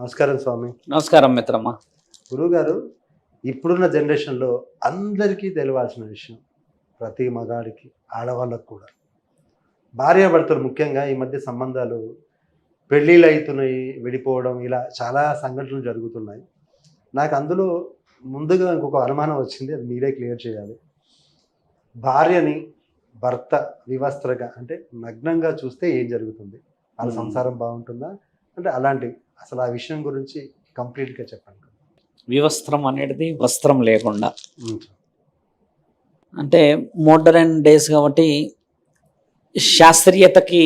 నమస్కారం స్వామి. నమస్కారం మిత్రమ్మ గురువుగారు ఇప్పుడున్న జనరేషన్లో అందరికీ తెలియాల్సిన విషయం ప్రతి మగాడికి ఆడవాళ్ళకు కూడా. భార్యాభర్తలు ముఖ్యంగా ఈ మధ్య సంబంధాలు పెళ్ళిళ్ళు అవుతున్నాయి విడిపోవడం ఇలా చాలా సంఘటనలు జరుగుతున్నాయి. నాకు అందులో ముందుగా ఇంకొక అనుమానం వచ్చింది అది మీరే క్లియర్ చేయాలి. భార్యని భర్త వివస్త్రగా అంటే నగ్నంగా చూస్తే ఏం జరుగుతుంది? వాళ్ళ. సంసారం బాగుంటుందా? అంటే అలాంటి అసలు ఆ విషయం గురించి కంప్లీట్గా చెప్పండి. వివస్త్రం అనేది వస్త్రం లేకుండా. అంటే మోడర్న్ డేస్ కాబట్టి శాస్త్రీయతకి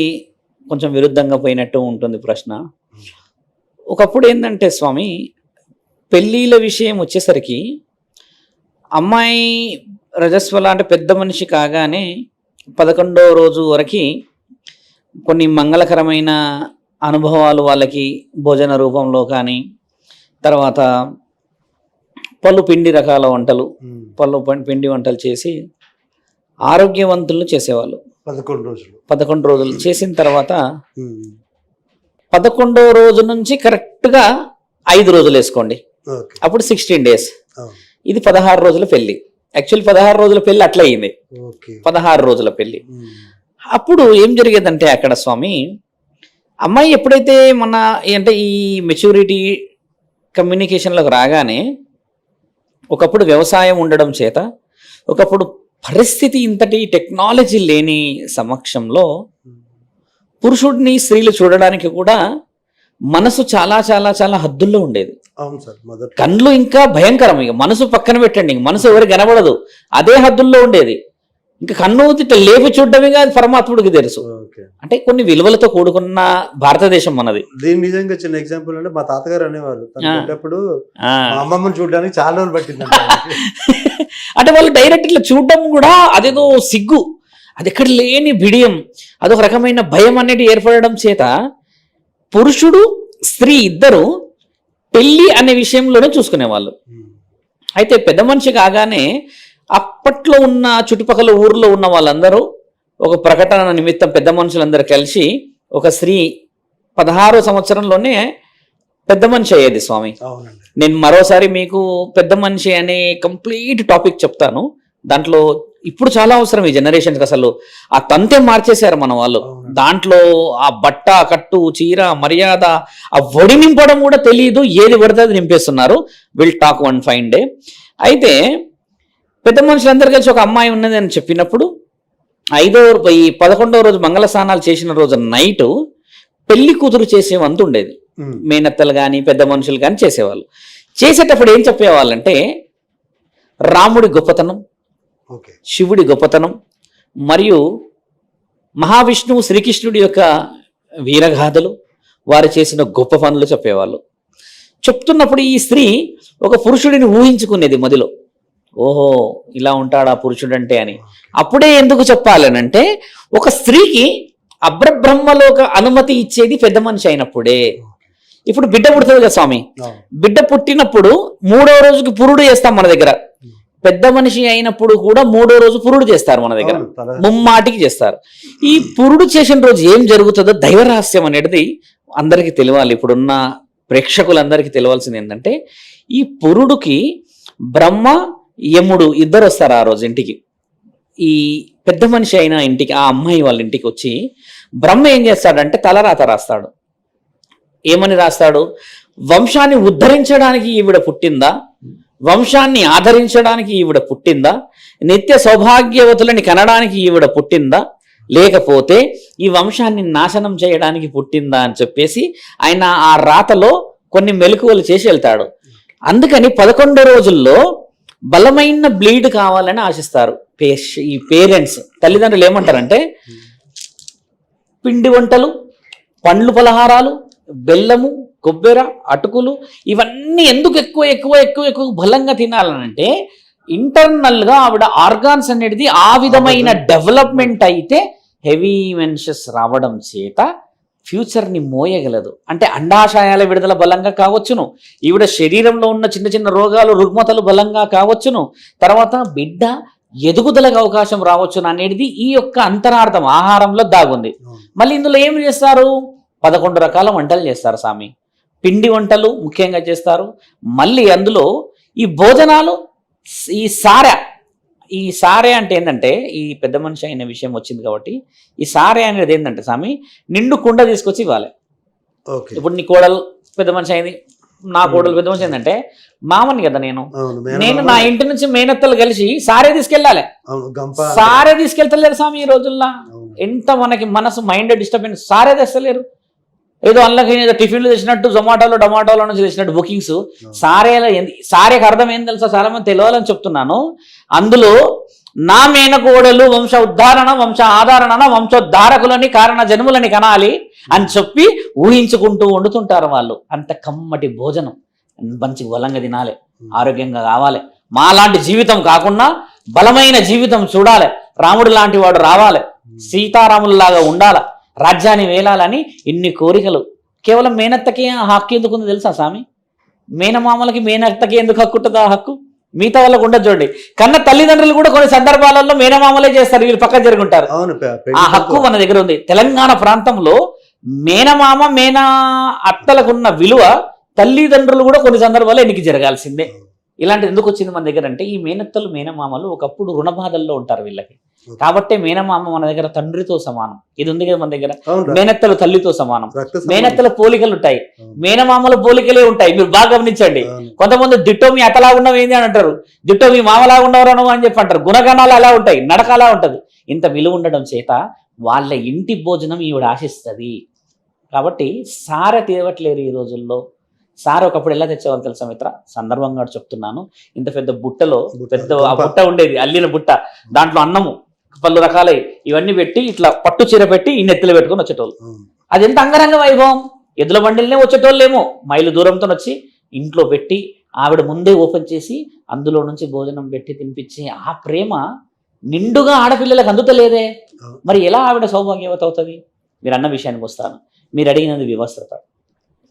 కొంచెం విరుద్ధంగా పోయినట్టు ఉంటుంది ప్రశ్న. ఒకప్పుడు ఏంటంటే స్వామి పెళ్ళిళ్ళ విషయం వచ్చేసరికి అమ్మాయి రజస్వల అంటే పెద్ద మనిషి కాగానే పదకొండవ రోజు వరకు కొన్ని మంగళకరమైన అనుభవాలు వాళ్ళకి భోజన రూపంలో కానీ తర్వాత పళ్ళు పిండి రకాల వంటలు. పళ్ళు పిండి వంటలు చేసి ఆరోగ్యవంతులు చేసేవాళ్ళు. పదకొండు రోజులు. పదకొండు రోజులు చేసిన తర్వాత. పదకొండవ రోజు నుంచి కరెక్ట్గా ఐదు రోజులు వేసుకోండి. అప్పుడు సిక్స్టీన్ డేస్. ఇది పదహారు రోజుల పెళ్ళి యాక్చువల్ పదహారు రోజుల పెళ్ళి అట్లా అయింది ఓకే. పదహారు రోజుల పెళ్ళి. అప్పుడు ఏం జరిగేదంటే అక్కడ స్వామి అమ్మాయి ఎప్పుడైతే మన అంటే ఈ మెచ్యూరిటీ కమ్యూనికేషన్లోకి రాగానే ఒకప్పుడు వ్యవసాయం ఉండడం చేత ఒకప్పుడు పరిస్థితి ఇంతటి టెక్నాలజీ లేని సమక్షంలో. పురుషుడిని స్త్రీలు చూడడానికి కూడా మనసు చాలా చాలా చాలా హద్దుల్లో ఉండేది. అవును సార్ మొదట కళ్ళు ఇంకా భయంకరం ఇక మనసు పక్కన పెట్టండి ఇంక మనసు ఎవరు కనబడదు అదే హద్దుల్లో ఉండేది. ఇంకా కన్ను లేపి చూడడమే కాదు పరమాత్ముడికి తెలుసు. అంటే కొన్ని విలువలతో కూడుకున్న భారతదేశం మనది. దీని నిజంగా చిన్న ఎగ్జాంపుల్ అంటే మా తాతగారు అనేవాళ్ళు. ఆ. మా అమ్మమ్మని చూడడానికి చాలా రోజులు పట్టింది అంటే వాళ్ళు డైరెక్ట్ ఇట్లా చూడడం కూడా అదేదో సిగ్గు. అది ఎక్కడ లేని బిడియం అదొక రకమైన భయం అనేది ఏర్పడడం చేత పురుషుడు స్త్రీ ఇద్దరు పెళ్ళి అనే విషయంలోనే చూసుకునేవాళ్ళు. అయితే పెద్ద మనిషి కాగానే అప్పట్లో ఉన్న చుట్టుపక్కల ఊర్లో ఉన్న వాళ్ళందరూ ఒక ప్రకటన నిమిత్తం పెద్ద మనుషులందరూ కలిసి ఒక స్త్రీ పదహారో సంవత్సరంలోనే పెద్ద మనిషి అయ్యేది స్వామి. నేను మరోసారి మీకు పెద్ద మనిషి అనే కంప్లీట్ టాపిక్ చెప్తాను. దాంట్లో ఇప్పుడు చాలా అవసరం ఈ జనరేషన్కి అసలు. ఆ తంతే మార్చేశారు మన వాళ్ళు. దాంట్లో ఆ బట్ట కట్టు చీర మర్యాద ఆ వడి నింపడం కూడా తెలియదు. ఏది పడితే అది నింపేస్తున్నారు. Will talk one fine day అయితే పెద్ద మనుషులందరూ కలిసి ఒక అమ్మాయి ఉన్నది అని చెప్పినప్పుడు ఐదో ఈ పదకొండవ రోజు మంగళ స్నానాలు చేసిన రోజు నైట్ పెళ్ళి కూతురు చేసే వంతు ఉండేది. మేనత్తలు కానీ పెద్ద మనుషులు కానీ చేసేవాళ్ళు. చేసేటప్పుడు ఏం చెప్పేవాళ్ళంటే రాముడి గొప్పతనం శివుడి గొప్పతనం మరియు మహావిష్ణువు శ్రీకృష్ణుడి యొక్క వీరగాథలు వారు చేసిన గొప్ప పనులు చెప్పేవాళ్ళు. చెప్తున్నప్పుడు ఈ స్త్రీ ఒక పురుషుడిని ఊహించుకునేది మదిలో. ఓహో ఇలా ఉంటాడా పురుషుడు అంటే అని. అప్పుడే ఎందుకు చెప్పాలనంటే ఒక స్త్రీకి అబ్రబ్రహ్మలోక అనుమతి ఇచ్చేది పెద్ద మనిషి అయినప్పుడే. ఇప్పుడు బిడ్డ పుడుతుంది కదా స్వామి. బిడ్డ పుట్టినప్పుడు మూడో రోజుకి పురుడు చేస్తాం మన దగ్గర. పెద్ద మనిషి అయినప్పుడు కూడా మూడో రోజు పురుడు చేస్తారు మన దగ్గర. ముమ్మాటికి చేస్తారు. ఈ పురుడు చేసిన రోజు ఏం జరుగుతుందో దైవ రహస్యం అనేది అందరికీ తెలియాలి. ఇప్పుడున్న ప్రేక్షకులందరికీ తెలియాల్సింది ఏంటంటే ఈ పురుడుకి బ్రహ్మ యముడు ఇద్దరు వస్తారు ఆ రోజు ఇంటికి. ఈ పెద్ద మనిషి అయిన ఇంటికి ఆ అమ్మాయి వాళ్ళ ఇంటికి వచ్చి బ్రహ్మ ఏం చేస్తాడంటే తలరాత రాస్తాడు. ఏమని రాస్తాడు? వంశాన్ని ఉద్ధరించడానికి ఈవిడ పుట్టిందా? వంశాన్ని ఆదరించడానికి ఈవిడ పుట్టిందా? నిత్య సౌభాగ్యవతులని కనడానికి ఈవిడ పుట్టిందా? లేకపోతే ఈ వంశాన్ని నాశనం చేయడానికి పుట్టిందా అని చెప్పేసి ఆయన ఆ రాతలో కొన్ని మెలకువలు చేసి వెళ్తాడు. అందుకని పదకొండు రోజుల్లో బలమైన బ్లీడ్ కావాలని ఆశిస్తారు. పేష్- ఈ పేరెంట్స్ తల్లిదండ్రులు ఏమంటారంటే పిండి వంటలు పండ్లు పలహారాలు బెల్లము కొబ్బెర అటుకులు ఇవన్నీ ఎందుకు ఎక్కువ ఎక్కువ ఎక్కువ ఎక్కువ బలంగా తినాలనంటే ఇంటర్నల్గా ఆవిడ ఆర్గాన్స్ అనేది ఆ విధమైన డెవలప్మెంట్ అయితే హెవీ మెన్షస్ రావడం చేత ఫ్యూచర్ని మోయగలదు. అంటే అండాశయాల విడుదల బలంగా కావచ్చును. ఈవిడ శరీరంలో ఉన్న చిన్న చిన్న రోగాలు రుగ్మతలు బలంగా కావచ్చును. తర్వాత బిడ్డ ఎదుగుదలకు అవకాశం రావచ్చును అనేది ఈ యొక్క అంతరార్థం ఆహారంలో దాగుంది. మళ్ళీ ఇందులో ఏం చేస్తారు? పదకొండు రకాల వంటలు చేస్తారు స్వామి. పిండి వంటలు ముఖ్యంగా చేస్తారు. మళ్ళీ అందులో ఈ భోజనాలు ఈ సారె ఈ సారె అంటే ఏంటంటే ఈ పెద్ద మనిషి అయిన విషయం వచ్చింది కాబట్టి ఈ సారె అనేది ఏంటంటే స్వామి నిండు కుండ తీసుకొచ్చి ఇవ్వాలి. ఇప్పుడు నీ కోడలు పెద్ద మనిషి అయింది నా కోడలు పెద్ద మనిషి అయిందంటే మామని కదా నేను. నేను నా ఇంటి నుంచి మేనత్తలు కలిసి సారే తీసుకెళ్ళాలి. సారే తీసుకెళ్తలేరు స్వామి ఈ రోజుల్లో. ఎంత మనకి మనసు మైండ్ డిస్టర్బెన్స్ సారే తెస్తలేరు. ఏదో అందులోకి ఏదో టిఫిన్లు తెచ్చినట్టు జొమాటోలో టొమాటోలో నుంచి తెచ్చినట్టు బుకింగ్స్. సారేలో ఎందు- సారేకి అర్థం ఏం తెలుసా చాలా మంది తెలియాలని చెప్తున్నాను. అందులో నా మేనకోడలు వంశ ఉద్ధారణ వంశ ఆధారణ వంశోద్ధారకులని కారణ జన్ములని కనాలి అని చెప్పి ఊహించుకుంటూ వండుతుంటారు వాళ్ళు. అంత కమ్మటి భోజనం. మంచి బలంగా తినాలి. ఆరోగ్యంగా కావాలి. మాలాంటి జీవితం కాకుండా బలమైన జీవితం చూడాలి. రాముడు లాంటి వాడు రావాలి. సీతారాములలాగా ఉండాలి. రాజ్యాన్ని వేలాలని ఇన్ని కోరికలు. కేవలం మేనత్తకి ఆ హక్కు ఎందుకు ఉంది తెలుసా స్వామి? మేనమామలకి మేనత్తకి ఎందుకు హక్కు ఉంటుంది ఆ హక్కు? మిగతా వాళ్ళకు ఉండదు చూడండి. కన్న తల్లిదండ్రులు కూడా కొన్ని సందర్భాలలో మేనమామలే చేస్తారు వీళ్ళు పక్కన జరుగుంటారు. ఆ హక్కు. మన దగ్గర ఉంది. తెలంగాణ ప్రాంతంలో మేనమామ మేనా అత్తలకున్న విలువ తల్లిదండ్రులు కూడా కొన్ని సందర్భాల్లో ఎన్నిక జరగాల్సిందే. ఇలాంటిది ఎందుకు వచ్చింది మన దగ్గర అంటే ఈ మేనత్తలు మేనమామలు ఒకప్పుడు రుణబాధల్లో ఉంటారు వీళ్ళకి. కాబట్టే మేనమామ మన దగ్గర తండ్రితో సమానం. ఇది ఉంది కదా మన దగ్గర? మేనత్తలు తల్లితో సమానం. మేనత్తల పోలికలు ఉంటాయి. మేనమామల పోలికలే ఉంటాయి. మీరు బాగా గమనించండి. కొంతమంది దిట్టో మీ అతలా ఉన్నవి ఏంది అని అంటారు? దిట్టో మీ మామలా ఉన్నవరను అని చెప్పి అంటారు. గుణగణాలు అలా ఉంటాయి. నడక అలా ఉంటది. ఇంత విలువ ఉండడం చేత వాళ్ళ ఇంటి భోజనం ఈవిడ ఆశిస్తుంది. కాబట్టి సార తీరవట్లేరు ఈ రోజుల్లో. సార ఒకప్పుడు ఎలా తెచ్చేవాళ్ళు తెలుసా మిత్ర? సందర్భంగా చెప్తున్నాను. ఇంత పెద్ద బుట్టలో బుట్ట, పెద్ద. బుట్ట ఉండేది. అల్లిన బుట్ట. దాంట్లో అన్నము. పలు రకాలై ఇవన్నీ పెట్టి ఇట్లా పట్టు చీర పెట్టి ఈ నెత్తిలో పెట్టుకొని వచ్చేటోళ్ళు. అది ఎంత అంగరంగ వైభవం? ఎద్దుల బండిలనే వచ్చేటోళ్ళేమో. మైలు దూరంతో వచ్చి ఇంట్లో పెట్టి ఆవిడ ముందే ఓపెన్ చేసి అందులో నుంచి భోజనం పెట్టి తినిపించి ఆ ప్రేమ నిండుగా ఆడపిల్లలకు అందుతలేదే. మరి ఎలా ఆవిడ సౌభాగ్యవత అవుతుంది? మీరు అన్న విషయానికి వస్తాను. మీరు అడిగినది వివస్త్రత.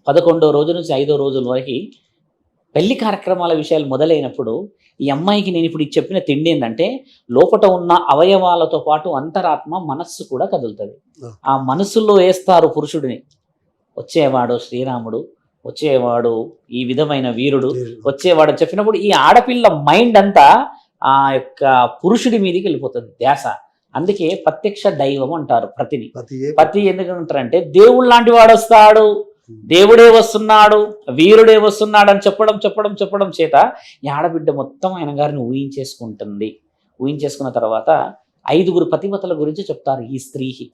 పదకొండో రోజు నుంచి ఐదో రోజుల వరకు పెళ్ళి కార్యక్రమాల విషయాలు మొదలైనప్పుడు ఈ అమ్మాయికి నేను ఇప్పుడు చెప్పిన తిండి ఏంటంటే లోపట ఉన్న అవయవాలతో పాటు అంతరాత్మ మనస్సు కూడా కదులుతుంది. ఆ. మనస్సులో వేస్తారు పురుషుడిని. వచ్చేవాడు శ్రీరాముడు వచ్చేవాడు ఈ విధమైన వీరుడు వచ్చేవాడు చెప్పినప్పుడు ఈ ఆడపిల్ల మైండ్ అంతా ఆ యొక్క పురుషుడి మీదకి వెళ్ళిపోతుంది ధ్యాస. అందుకే ప్రత్యక్ష దైవం అంటారు ప్రతిని. ప్రతి పతి ఎందుకు అంటారంటే దేవుడు లాంటి వాడు వస్తాడు దేవుడే వస్తున్నాడు వీరుడే వస్తున్నాడు అని చెప్పడం చెప్పడం చెప్పడం చేత ఈ ఆడబిడ్డ మొత్తం ఆయన గారిని ఊహించేసుకుంటుంది. ఊహించేసుకున్న తర్వాత ఐదుగురు పతివతల గురించి చెప్తారు ఈ స్త్రీకి.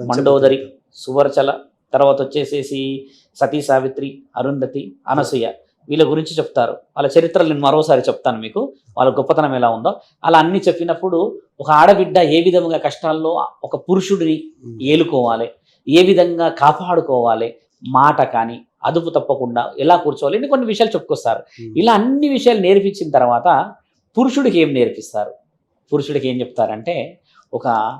మండోదరి సువర్చల తర్వాత వచ్చేసేసి సతీ సావిత్రి అరుంధతి అనసూయ వీళ్ళ గురించి చెప్తారు. వాళ్ళ చరిత్రలు నేను మరోసారి చెప్తాను మీకు. వాళ్ళ గొప్పతనం ఎలా ఉందో. అలా అన్ని చెప్పినప్పుడు ఒక ఆడబిడ్డ ఏ విధంగా కష్టాల్లో ఒక పురుషుడిని. ఏలుకోవాలి ఏ విధంగా కాపాడుకోవాలి మాట కానీ అదుపు తప్పకుండా ఎలా కూర్చోవాలి ఇన్ని కొన్ని విషయాలు చెప్పుకొస్తారు. ఉమ్. ఇలా అన్ని విషయాలు నేర్పించిన తర్వాత పురుషుడికి ఏం నేర్పిస్తారు? పురుషుడికి ఏం చెప్తారంటే ఒక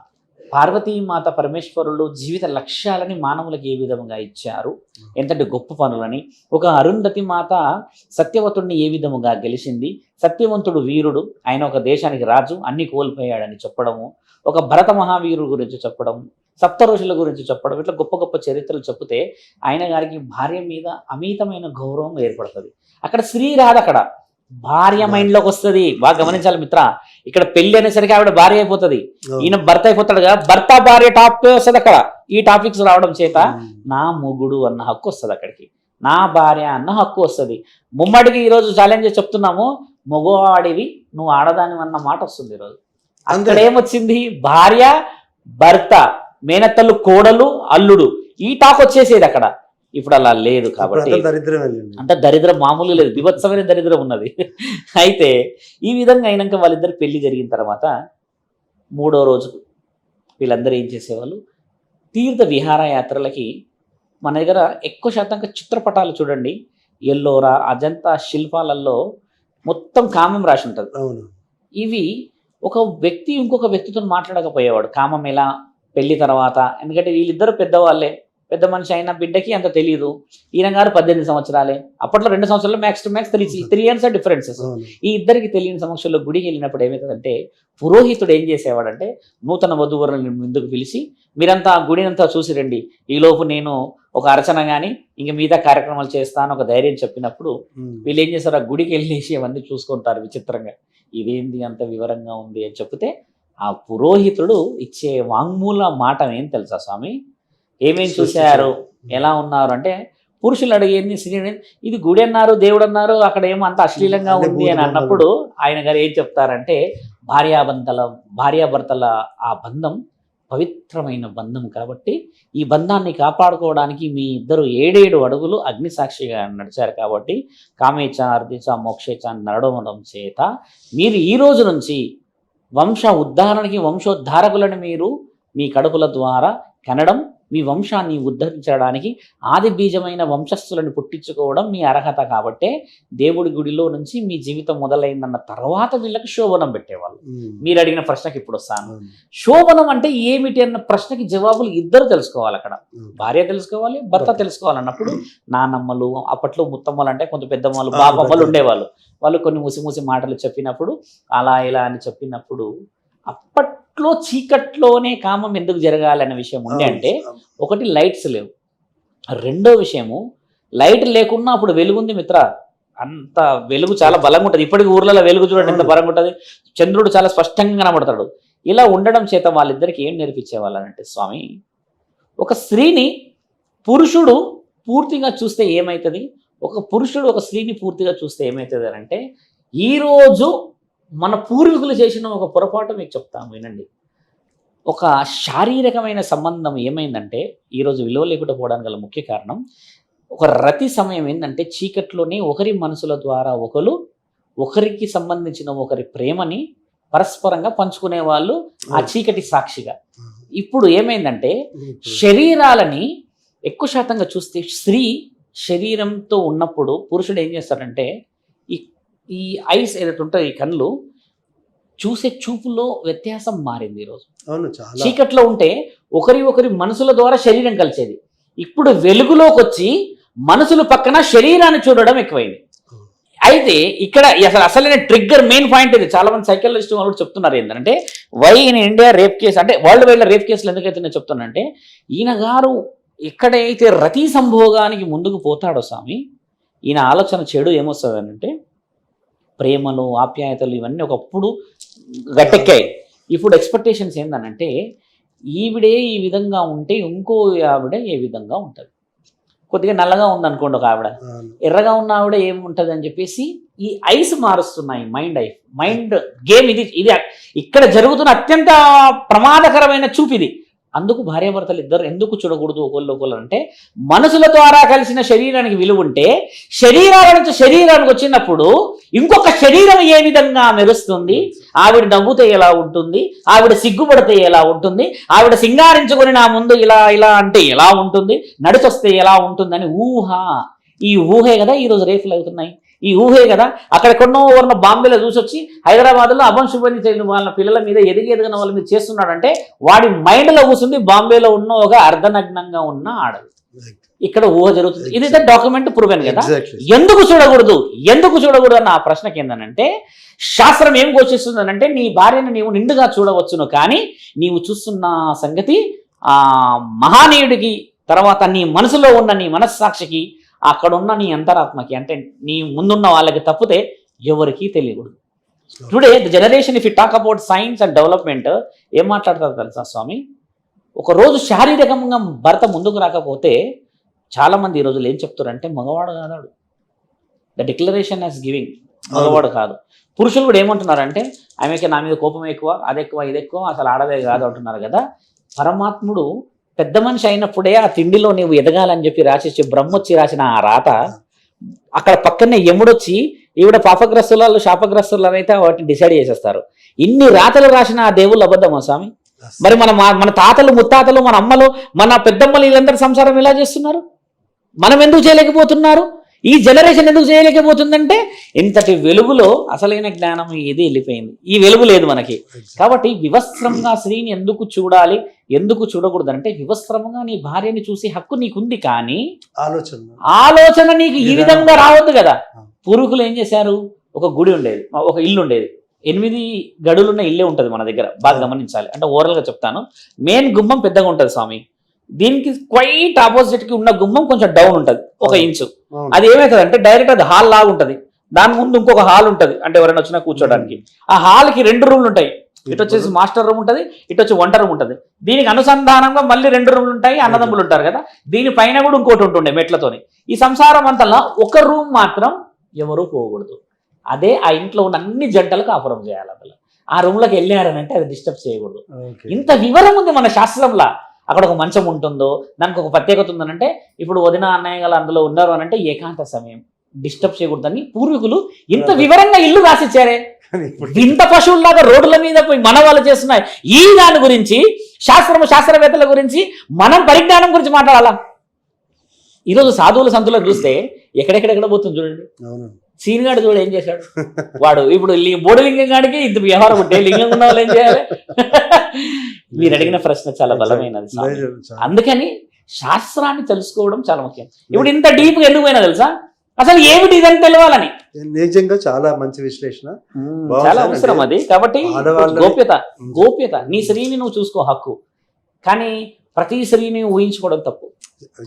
పార్వతీమాత పరమేశ్వరులు జీవిత లక్ష్యాలని మానవులకు ఏ విధంగా ఇచ్చారు? ఎంతటి గొప్ప పనులని? ఒక అరుంధతి మాత సత్యవతుడిని ఏ విధముగా గెలిచింది? సత్యవంతుడు వీరుడు ఆయన ఒక దేశానికి రాజు అన్ని కోల్పోయాడని చెప్పడము. ఒక భరత మహావీరుడు గురించి చెప్పడం సప్త ఋషుల గురించి చెప్పడం ఇట్లా గొప్ప గొప్ప చరిత్రలు చెప్తే ఆయన గారికి భార్య మీద అమితమైన గౌరవం ఏర్పడుతుంది. అక్కడ స్త్రీ రాదు అక్కడ. భార్య మైండ్లోకి వస్తుంది. బాగా గమనించాలి మిత్ర. ఇక్కడ పెళ్ళి అనేసరికి ఆవిడ భార్య అయిపోతుంది. ఈయన భర్త అయిపోతాడు కదా. భర్త భార్య టాప్ వస్తుంది అక్కడ. ఈ టాపిక్స్ రావడం చేత. నా మొగుడు అన్న హక్కు వస్తుంది అక్కడికి. నా భార్య అన్న హక్కు వస్తుంది. ముమ్మడికి ఈరోజు ఛాలెంజ్ చెప్తున్నాము. మగవాడివి నువ్వు ఆడదాని అన్న మాట వస్తుంది ఈరోజు. అక్కడ ఏమొచ్చింది భార్య భర్త. మేనత్తలు కోడలు అల్లుడు. ఈ టాక్ వచ్చేసేది అక్కడ. ఇప్పుడు అలా లేదు కాబట్టి అంతా దరిద్రం మామూలు లేదు. విభత్సమైన దరిద్రం ఉన్నది. అయితే ఈ విధంగా అయినాక వాళ్ళిద్దరు పెళ్ళి జరిగిన తర్వాత మూడో రోజుకు వీళ్ళందరూ ఏం చేసేవాళ్ళు? తీర్థ విహారయాత్రలకి మన దగ్గర ఎక్కువ శాతంగా చిత్రపటాలు చూడండి. ఎల్లోరా అజంతా శిల్పాలలో మొత్తం కామం రాసి ఉంటుంది. ఇవి ఒక వ్యక్తి ఇంకొక వ్యక్తితో మాట్లాడకపోయేవాడు. కామం ఎలా? పెళ్ళి తర్వాత. ఎందుకంటే వీళ్ళిద్దరు పెద్దవాళ్ళే. పెద్ద మనిషి అయిన బిడ్డకి అంత తెలియదు ఈయన గారు పద్దెనిమిది సంవత్సరాలే. అప్పట్లో రెండు సంవత్సరాలు max to max three three years differences ఈ ఇద్దరికి తెలియని సమక్షంలో గుడికి వెళ్ళినప్పుడు ఏమవుతుందంటే పురోహితుడు ఏం చేసేవాడంటే నూతన వధువరులను ముందుకు పిలిచి మీరంతా గుడినంతా చూసి రండి. ఈలోపు నేను ఒక అర్చన కానీ ఇంక మిగతా కార్యక్రమాలు చేస్తాను ఒక ధైర్యం చెప్పినప్పుడు. వీళ్ళు ఏం చేస్తారు ఆ గుడికి వెళ్ళేసి అవన్నీ చూసుకుంటారు విచిత్రంగా. ఇదేంది అంత వివరంగా ఉంది అని చెప్తే ఆ పురోహితుడు ఇచ్చే వాంగ్మూల మాట ఏం తెలుసా స్వామి? ఏమేం చూశారు? ఎలా ఉన్నారు? అంటే పురుషులు అడిగేది స్త్రీని ఇది గుడి అన్నారు దేవుడు అన్నారు అక్కడ ఏమో అంత అశ్లీలంగా ఉంది అని అన్నప్పుడు ఆయన గారు ఏం చెప్తారంటే భార్యాభర్తల భార్యాభర్తల ఆ బంధం పవిత్రమైన బంధం కాబట్టి ఈ బంధాన్ని కాపాడుకోవడానికి మీ ఇద్దరు ఏడేడు అడుగులు అగ్నిసాక్షిగా నడిచారు కాబట్టి కామేచ అర్ధిచ మోక్షేచ నడవడం చేత మీరు ఈ రోజు నుంచి వంశ ఉద్ధారణకి వంశోద్ధారకులను మీరు మీ కడుపుల ద్వారా కనడం మీ వంశాన్ని ఉద్ధరించడానికి ఆది బీజమైన వంశస్థులను పుట్టించుకోవడం మీ అర్హత కాబట్టే దేవుడి గుడిలో నుంచి మీ జీవితం మొదలైందన్న తర్వాత వీళ్ళకి శోభనం పెట్టేవాళ్ళు. మీరు అడిగిన ప్రశ్నకి ఇప్పుడు వస్తాను. శోభనం అంటే ఏమిటి అన్న ప్రశ్నకి జవాబులు ఇద్దరు తెలుసుకోవాలి అక్కడ. భార్య తెలుసుకోవాలి భర్త. తెలుసుకోవాలన్నప్పుడు నానమ్మలు అప్పట్లో ముత్తమ్మలు అంటే కొంత పెద్దమ్మలు బాపమ్మలు పెద్దలు. ఉండేవాళ్ళు వాళ్ళు కొన్ని ముసి ముసి మాటలు చెప్పినప్పుడు అలా ఇలా అని చెప్పినప్పుడు అప్పట్లో చీకట్లోనే కామం ఎందుకు జరగాలనే విషయం ఉండే అంటే. ఒకటి లైట్స్ లేవు. రెండో విషయము లైట్ లేకున్నా అప్పుడు వెలుగుంది మిత్ర. అంత వెలుగు చాలా బలంగా ఉంటుంది. ఇప్పటికి ఊర్లలో వెలుగు చూడండి ఎంత. బలంగా ఉంటుంది. చంద్రుడు చాలా స్పష్టంగా కనబడతాడు. ఇలా ఉండడం చేత వాళ్ళిద్దరికి ఏం నేర్పించే వాళ్ళనంటే స్వామి ఒక స్త్రీని పురుషుడు పూర్తిగా చూస్తే ఏమవుతుంది ఒక పురుషుడు ఒక స్త్రీని పూర్తిగా చూస్తే ఏమవుతుంది అంటే ఈరోజు మన పూర్వీకులు చేసిన ఒక పొరపాటు మీకు చెప్తాను వినండి. ఒక శారీరకమైన సంబంధం ఏమైందంటే ఈరోజు విలువ లేకుండా పోవడానికి గల ముఖ్య కారణం ఒక రతి సమయం ఏంటంటే చీకట్లోనే ఒకరి మనసుల ద్వారా ఒకరు ఒకరికి సంబంధించిన ఒకరి ప్రేమని పరస్పరంగా పంచుకునే వాళ్ళు ఆ చీకటి సాక్షిగా. ఇప్పుడు ఏమైందంటే శరీరాలని ఎక్కువ శాతంగా చూస్తే స్త్రీ శరీరంతో ఉన్నప్పుడు పురుషుడు ఏం చేస్తాడంటే ఈ ఐస్ ఏదైతే ఉంటుంది ఈ కళ్ళు చూసే చూపులో వ్యత్యాసం మారింది ఈరోజు. అవును చాలా. చీకట్లో ఉంటే ఒకరి ఒకరి మనసుల ద్వారా శరీరం కలిసేది. ఇప్పుడు వెలుగులోకి వచ్చి మనసుల పక్కన శరీరాన్ని చూడడం ఎక్కువైంది. అయితే ఇక్కడ అసలు అసలైన ట్రిగ్గర్ మెయిన్ పాయింట్ ఇది. చాలా మంది సైకాలజిస్ట్ వాళ్ళు కూడా చెప్తున్నారు ఏంటంటే why in India rape case అంటే వరల్డ్ వైడ్ రేప్ కేసులు ఎందుకైతే నేను చెప్తున్నానంటే ఈయన గారు ఎక్కడైతే రతి సంభోగానికి ముందుకు పోతాడో స్వామి ఈయన ఆలోచన చెడు ఏమొస్తుంది అంటే ప్రేమలు ఆప్యాయతలు ఇవన్నీ ఒకప్పుడు గట్టెక్కాయి ఇప్పుడు ఎక్స్పెక్టేషన్స్ ఏందనంటే ఈవిడే ఈ విధంగా ఉంటే ఇంకో ఆవిడ ఏ విధంగా ఉంటుంది. కొద్దిగా నల్లగా ఉందనుకోండి ఒక ఆవిడ. ఎర్రగా ఉన్న ఆవిడ ఏముంటది అని చెప్పేసి ఈ ఐస్ మారుస్తున్నాయి మైండ్ ఐ మైండ్ గేమ్ ఇది ఇది ఇక్కడ జరుగుతున్న అత్యంత ప్రమాదకరమైన చూపు ఇది. అందుకు భార్యాభర్తలు ఇద్దరు ఎందుకు చూడకూడదు ఒకళ్ళు ఒకళ్ళు అంటే మనసుల ద్వారా కలిసిన శరీరానికి విలువ ఉంటే శరీరాల నుంచి శరీరానికి వచ్చినప్పుడు ఇంకొక శరీరం ఏ విధంగా మెరుస్తుంది? ఆవిడ నవ్వుతే ఎలా ఉంటుంది? ఆవిడ సిగ్గుపడితే ఎలా ఉంటుంది? ఆవిడ సింగారించుకొని నా ముందు ఇలా ఇలా అంటే ఎలా ఉంటుంది? నడిచొస్తే ఎలా ఉంటుందని ఊహ. ఈ ఊహే కదా ఈరోజు రేపులు అవుతున్నాయి. ఈ ఊహే కదా అక్కడ కొన్నో ఉన్న బాంబేలో చూసొచ్చి హైదరాబాద్లో అభంశుభని చేయని వాళ్ళ పిల్లల మీద ఎదిగి ఎదిగిన వాళ్ళ మీద చేస్తున్నాడంటే వాడి మైండ్లో కూర్చుంది బాంబేలో ఉన్న ఒక అర్ధనగ్నంగా ఉన్న ఆడది. ఇక్కడ ఊహ జరుగుతుంది. ఇది డాక్యుమెంట్ ప్రూవెన్ కదా. ఎందుకు చూడకూడదు? ఎందుకు చూడకూడదు అన్న ఆ ప్రశ్నకి ఏంటనంటే శాస్త్రం ఏం ఘోషిస్తుందనంటే నీ భార్యను నీవు నిండుగా చూడవచ్చును కానీ నీవు చూస్తున్న సంగతి ఆ మహానీయుడికి తర్వాత నీ మనసులో ఉన్న నీ మనస్సాక్షికి అక్కడ ఉన్న నీ అంతరాత్మకి అంటే నీ ముందున్న వాళ్ళకి తప్పితే ఎవరికీ తెలియకూడదు. Today the generation if you talk about science and development ఏం మాట్లాడతారు తెలుసా స్వామి? ఒక రోజు శారీరకంగా భర్త ముందుకు రాకపోతే చాలా మంది ఈ రోజులు ఏం చెప్తారంటే మగవాడు కాదాడు. ద డిక్లరేషన్ యాజ్ గివింగ్ మగవాడు కాదు. పురుషులు కూడా ఏమంటున్నారంటే ఆమెకి నా మీద కోపం ఎక్కువ అది ఎక్కువ ఇది ఎక్కువ అసలు ఆడదే కాదు అంటున్నారు కదా. పరమాత్ముడు పెద్ద మనిషి అయినప్పుడే ఆ తిండిలో నీవు ఎదగాలని చెప్పి రాసేసి బ్రహ్మొచ్చి రాసిన ఆ రాత అక్కడ పక్కనే యముడొచ్చి ఈవిడ పాపగ్రస్తులు శాపగ్రస్తులు అయితే వాటిని డిసైడ్ చేసేస్తారు. ఇన్ని రాతలు రాసిన ఆ దేవుళ్ళు అబద్ధమా స్వామి? మరి మన మన తాతలు ముత్తాతలు మన అమ్మలు మన పెద్దమ్మలు వీళ్ళందరూ సంసారం ఎలా చేస్తున్నారు? మనం ఎందుకు చేయలేకపోతున్నారు? ఈ జనరేషన్ ఎందుకు చేయలేకపోతుందంటే ఇంతటి వెలుగులో అసలైన జ్ఞానం ఇది వెళ్ళిపోయింది? ఈ వెలుగు లేదు మనకి. కాబట్టి వివస్త్రంగా స్త్రీని ఎందుకు చూడాలి ఎందుకు చూడకూడదు అంటే వివస్త్రంగా నీ భార్యని చూసి హక్కు నీకుంది కానీ ఆలోచన. ఆలోచన నీకు ఈ. విధంగా రావద్దు కదా. పూర్వీకులు ఏం చేశారు? ఒక గుడి ఉండేది ఒక ఇల్లు ఉండేది. ఎనిమిది గడులున్న ఇల్లే ఉంటుంది మన దగ్గర బాగా గమనించాలి. అంటే ఓవరాల్గా చెప్తాను. మెయిన్ గుమ్మం పెద్దగా ఉంటుంది స్వామి. దీనికి క్వైట్ ఆపోజిట్కి ఉన్న గుమ్మం కొంచెం డౌన్ ఉంటది ఒక. ఇంచు. అది ఏమవుతుంది అంటే డైరెక్ట్ అది హాల్ లాగా ఉంటది. దాని ముందు ఇంకొక హాల్ ఉంటది అంటే ఎవరైనా వచ్చినా కూర్చోడానికి. ఆ హాల్కి రెండు రూమ్లు ఉంటాయి. ఇటు వచ్చేసి మాస్టర్ రూమ్ ఉంటది ఇటు వచ్చి వంట రూమ్ ఉంటది. దీనికి అనుసంధానంగా మళ్ళీ రెండు రూమ్లు ఉంటాయి అన్నదమ్ములు ఉంటారు కదా. దీని పైన కూడా ఇంకోటి ఉంటుండే మెట్లతోని. ఈ సంసారం అంతలా ఒక రూమ్ మాత్రం ఎవరు పోకూడదు. అదే ఆ ఇంట్లో ఉన్న అన్ని జంటలకు కాపురం చేయాలి అసలు. ఆ రూమ్లోకి వెళ్ళారనంటే అది డిస్టర్బ్ చేయకూడదు. ఇంత వివరం ఉంది మన శాస్త్రంలో. అక్కడ ఒక మంచం ఉంటుందో దానికి ఒక ప్రత్యేకత ఉందనంటే ఇప్పుడు వదిన అన్నయ్య గల అందులో ఉన్నారు అని అంటే ఏకాంత సమయం. డిస్టర్బ్ చేయకూడదని పూర్వీకులు ఇంత వివరంగా ఇల్లు రాసిచ్చారే. వింత పశువుల్లాగా రోడ్ల మీద పోయి మన వాళ్ళు చేస్తున్నాయి. ఈ దాని గురించి శాస్త్రము శాస్త్రవేత్తల గురించి మనం పరిజ్ఞానం గురించి మాట్లాడాలా? ఈరోజు సాధువుల సంతులను చూస్తే ఎక్కడెక్కడెక్కడ పోతుంది చూడండి. అవును. సీనిగాడు చూడు ఏం చేశాడు? వాడు ఇప్పుడు లి- బోడిలింగం గాడికి ఇంత వ్యవహారం ఉంటే లింగం ఉన్న వాళ్ళు ఏం చేయాలి? మీరు అడిగిన ప్రశ్న చాలా బలమైనది. అందుకని శాస్త్రాన్ని తెలుసుకోవడం చాలా ముఖ్యం. ఇప్పుడు ఇంత డీప్ ఎందుకు పోయినా తెలుసా? అసలు ఏమిటి ఇదని తెలవాలని. నిజంగా చాలా మంచి విశ్లేషణ. చాలా సార్. అవసరం అది. కాబట్టి గోప్యత గోప్యత. నీ స్త్రీని నువ్వు చూసుకో హక్కు. కానీ ప్రతి స్త్రీని ఊహించుకోవడం తప్పు.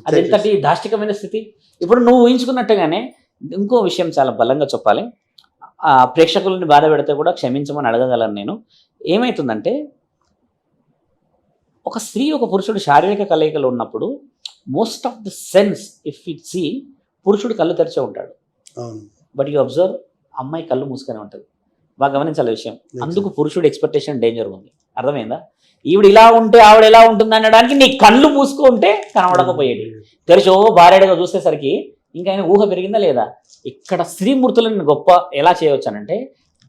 అది ఎంతటి దాష్టికమైన స్థితి? ఇప్పుడు నువ్వు ఊహించుకున్నట్టుగానే ఇంకో విషయం చాలా బలంగా చెప్పాలి. ఆ ప్రేక్షకులని బాధ పెడితే కూడా క్షమించమని అడగగలను నేను. ఏమవుతుందంటే ఒక స్త్రీ ఒక పురుషుడు శారీరక కలయికలు ఉన్నప్పుడు most of the sense if it see పురుషుడు కళ్ళు తెరిచే ఉంటాడు. బట్ యూ అబ్జర్వ్ అమ్మాయి కళ్ళు మూసుకొని ఉంటుంది. బాగా గమనించాలి విషయం. అందుకు పురుషుడు ఎక్స్పెక్టేషన్ డేంజర్ ఉంది. అర్థమైందా? ఈవిడ ఇలా ఉంటే ఆవిడ ఎలా ఉంటుంది అనడానికి నీ కళ్ళు మూసుకుంటే కనబడకపోయేది. తెరిచి ఓ భార్యగా చూసేసరికి ఇంకా ఆయన ఊహ పెరిగిందా లేదా? ఇక్కడ స్త్రీమూర్తులను గొప్ప ఎలా చేయవచ్చానంటే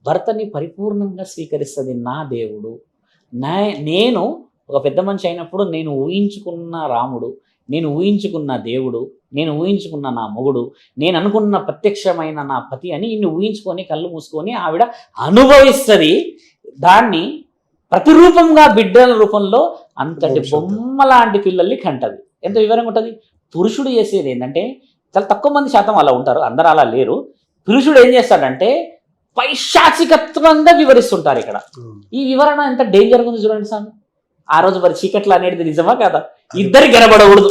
భర్తని పరిపూర్ణంగా స్వీకరిస్తుంది నా దేవుడు. నా నేను ఒక పెద్ద మనిషి అయినప్పుడు నేను ఊహించుకున్న రాముడు నేను ఊహించుకున్న దేవుడు నేను ఊహించుకున్న నా మొగుడు నేను అనుకున్న ప్రత్యక్షమైన నా పతి అని ఇన్ని ఊహించుకొని కళ్ళు మూసుకొని ఆవిడ అనుభవిస్తుంది. దాన్ని ప్రతిరూపంగా బిడ్డల రూపంలో అంతటి బొమ్మ లాంటి పిల్లల్ని కంటది. ఎంత వివరంగా ఉంటుంది? పురుషుడు చేసేది ఏంటంటే చాలా తక్కువ మంది శాతం అలా ఉంటారు అందరూ అలా లేరు. పురుషుడు ఏం చేస్తాడంటే పైశాచికత్వంగా వివరిస్తుంటారు ఇక్కడ. ఈ వివరణ ఎంత డేంజర్గా ఉంది చూడండి సార్ ఆ రోజు మరి చీకట్లు అనేది నిజమా కదా? ఇద్దరు గెలబడకూడదు.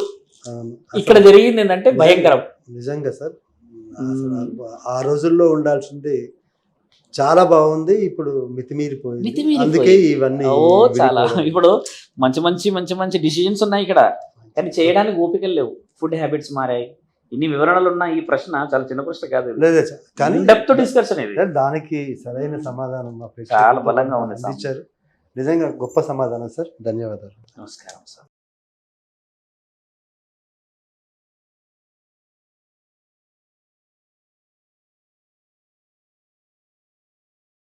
ఇక్కడ జరిగింది ఏంటంటే భయంకరం. నిజంగా సార్. ఆ రోజుల్లో ఉండాల్సింది చాలా బాగుంది ఇప్పుడు మితిమీరిపోయింది. అందుకే ఇవన్నీ ఓ చాలా. ఇప్పుడు మంచి మంచి మంచి మంచి డిసిజన్స్ ఉన్నాయి ఇక్కడ. కానీ చేయడానికి ఓపికలు లేవు. ఫుడ్ హ్యాబిట్స్ మారాయి. ఇన్ని వివరణలు ఉన్న ఈ ప్రశ్న చాలా చిన్న ప్రశ్న కాదు లేదు సార్. కానీ డెప్త్ డిస్కషన్ ఇది. దానికి సరైన సమాధానం మా చాలా బలంగా ఉంది నిజంగా గొప్ప సమాధానం సార్. ధన్యవాదాలు. నమస్కారం సార్.